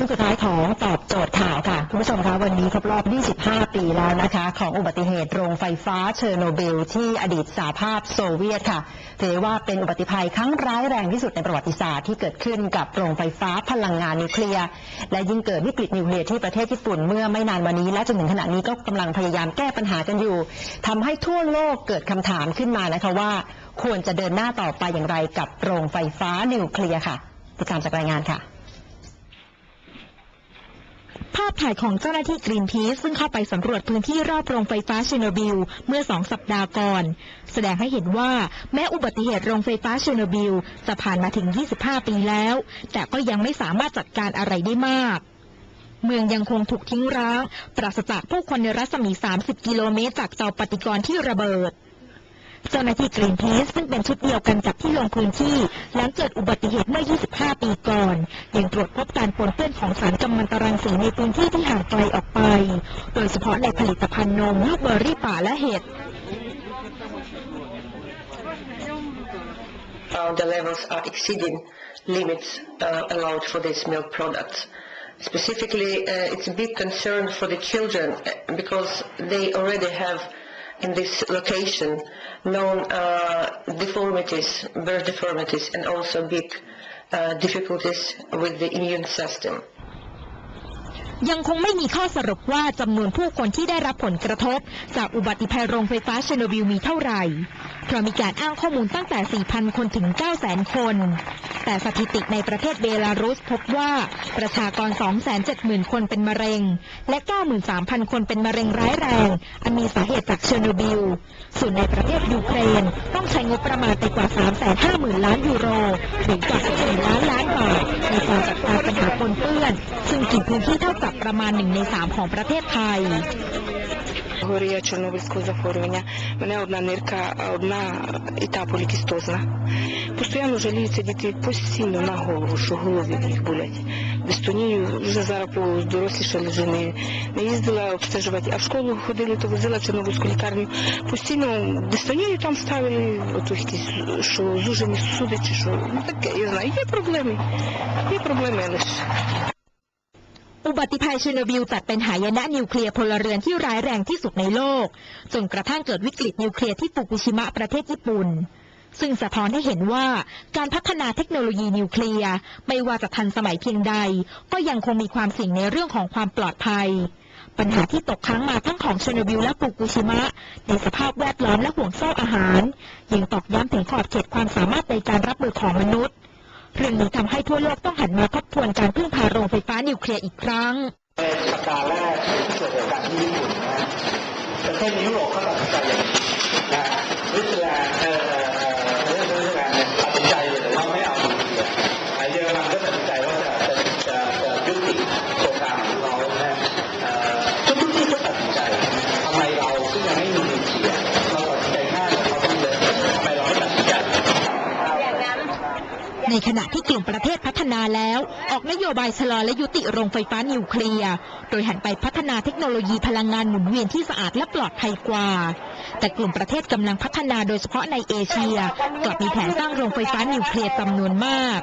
ช่วงสุดท้ายของตอบโจทย์ข่าวค่ะ คุณผู้ชมคะวันนี้ครบรอบ 25 ปีแล้วนะคะ ของอุบัติเหตุโรงไฟฟ้าเชอร์โนบิลที่อดีตสหภาพโซเวียตค่ะถือว่าเป็นอุบัติภัยครั้งร้ายแรงที่สุดในประวัติศาสตร์ที่เกิดขึ้นกับโรงไฟฟ้าพลังงานนิวเคลียร์และยิ่งเกิดวิกฤตนิวเคลียร์ที่ประเทศญี่ปุ่นเมื่อไม่นานมานี้และจนถึงขณะนี้ก็กำลังพยายามแก้ปัญหากันอยู่ทำให้ทั่วโลกเกิดคำถามขึ้นมานะคะว่า ควรจะเดินหน้าต่อไปอย่างไรกับโรงไฟฟ้านิวเคลียร์ค่ะติดตามจากรายงานค่ะ ภาพถ่ายของเจ้าหน้าที่กรีนพีซซึ่งเข้าไปสำรวจพื้นที่รอบโรงไฟฟ้าเชอร์โนบิลเมื่อสองสัปดาห์ก่อน แสดงให้เห็นว่าแม้อุบัติเหตุโรงไฟฟ้าเชอร์โนบิลจะผ่านมาถึง 25 ปีแล้ว แต่ก็ยังไม่สามารถจัดการอะไรได้มาก เมืองยังคงถูกทิ้งร้าง ปราศจากผู้คนในรัศมี 30 กิโลเมตรจากเตาปฏิกรณ์ที่ระเบิด เจ้าหน้าที่กรีนพีซซึ่งเป็นชุดเดียวกันกับที่ลงพื้นที่ หลังเกิดอุบัติเหตุเมื่อ 25 ปีก่อนยังตรวจพบการปนเปื้อนของสารกัมมันตรังสีในพื้นที่ที่ห่างไกลออกไป โดยเฉพาะในผลิตภัณฑ์นมลูกเบอร์รี่ป่าและเห็ด uh, the levels are exceeding limits uh, allowed for these milk products. Specifically, uh, it's a big concern for the children because they already have in this location known uh, deformities, birth deformities, and also big uh, difficulties with the immune system. ยังคงไม่มีข้อสรุปว่าจำนวนผู้คนที่ได้รับผลกระทบ จากอุบัติภัยโรงไฟฟ้าเชอร์โนบิลมีเท่าไหร่ เพราะมีการอ้างข้อมูลตั้งแต่ 4,000 คนถึง 900,000 คน แต่สถิติในประเทศเบลารุสพบว่าประชากร 270,000 คนเป็นมะเร็ง และ 93,000 คนเป็นมะเร็งร้ายแรง อันมีสาเหตุจากเชอร์โนบิล ส่วนในประเทศยูเครนต้องใช้งบประมาณไปกว่า 350,000 ล้านยูโรหรือกว่า1ล้านล้านบาทในการจัดการปัญหาปนเปื้อน ซึ่งกินพื้นที่เท่ากประมาณหนึ่งในสามของประเทศไทย Горія чорнобильського захворювання. Мене одна нирка, а одна і та полікістозна. Постійно жаліються діти постійно на голову, що голови їх болять. Дистонію вже зараз по дорослішали вже не, не їздила обстежувати, а в школу ходили, то возила в Чорнобильську лікарню. Постійно дистонію там ставили, ото якісь, що зужені сусуди чи що. Ну таке, я знаю, є проблеми. Є проблеми лише. อุบัติภัยเชอร์โนบิลจัดเป็นหายนะนิวเคลียร์พลเรือนที่ร้ายแรงที่สุดในโลก จนกระทั่งเกิดวิกฤตนิวเคลียร์ที่ฟุกุชิมะประเทศญี่ปุ่น ซึ่งสะท้อนให้เห็นว่าการพัฒนาเทคโนโลยีนิวเคลียร์ไม่ว่าจะทันสมัยเพียงใด ก็ยังคงมีความเสี่ยงในเรื่องของความปลอดภัย ปัญหาที่ตกค้างมาทั้งของเชอร์โนบิลและฟุกุชิมะ ในสภาพแวดล้อมและห่วงโซ่อาหาร ยังตอกย้ำถึงขอบเขตความสามารถในการรับมือของมนุษย์ เรื่องนี้ทำให้ทั่วโลกต้องหันมาทบทวนการพึ่งพาโรงไฟฟ้านิวเคลียร์อีกครั้งในสัปดาห์แรกที่เกิดเหตุการณ์ที่ญี่ปุ่นนะประเทศยุโรปก็ตัดสินใจอย่างนี้นะ ในขณะที่กลุ่มประเทศพัฒนาแล้ว ออกนโยบายชะลอและยุติโรงไฟฟ้านิวเคลียร์ โดยหันไปพัฒนาเทคโนโลยีพลังงานหมุนเวียนที่สะอาดและปลอดภัยกว่า แต่กลุ่มประเทศกำลังพัฒนาโดยเฉพาะในเอเชีย กลับมีแผนสร้างโรงไฟฟ้านิวเคลียร์จำนวนมาก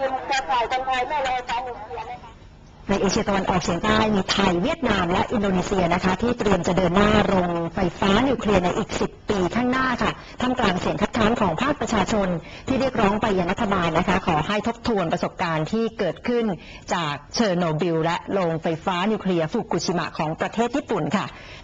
ในเอเชียตะวันออกเฉียงใต้มีไทยเวียดนามและอินโดนีเซียนะคะ ที่เตรียมจะเดินหน้าโรงไฟฟ้านิวเคลียร์ในอีก 10 ปีข้างหน้าค่ะท่ามกลางเสียงคัดค้านของภาคประชาชน ที่เรียกร้องไปยังรัฐบาลนะคะ ขอให้ทบทวนประสบการณ์ที่เกิดขึ้นจากเชอร์โนบิลและโรงไฟฟ้านิวเคลียร์ฟุกุชิมะของประเทศญี่ปุ่นค่ะ